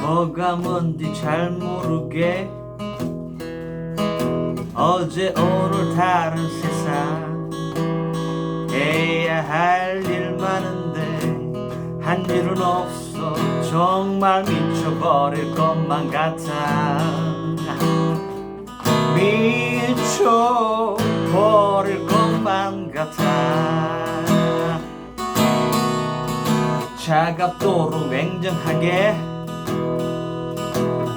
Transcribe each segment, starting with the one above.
너가 뭔지 잘 모르게 어제 오늘 다른 세상 해야 할 일 많은데 한 일은 없어. 정말 미쳐버릴 것만 같아. 미쳐버릴 것만 같아. 차갑도록 냉정하게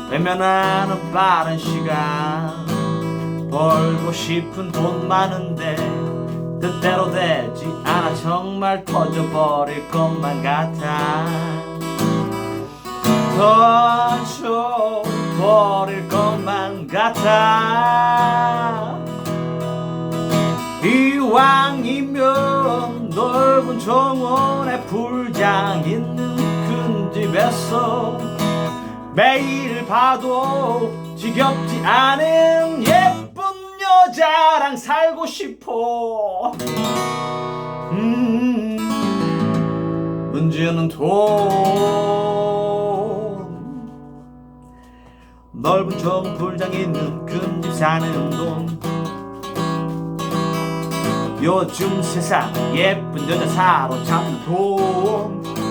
외면하는 빠른 시간. 벌고 싶은 돈 많은데 뜻대로 되지 않아. 정말 터져버릴 것만 같아. 터져버릴 것만 같아. 이왕이면 넓은 정원에 불장 있는 큰 집에서 매일 봐도 지겹지 않은 예쁜 여자랑 살고 싶어. 음, 문제는 돈. 넓은 정 불장 있는 큰집 사는 돈. 요즘 세상 예쁜 여자 사로잡는 돈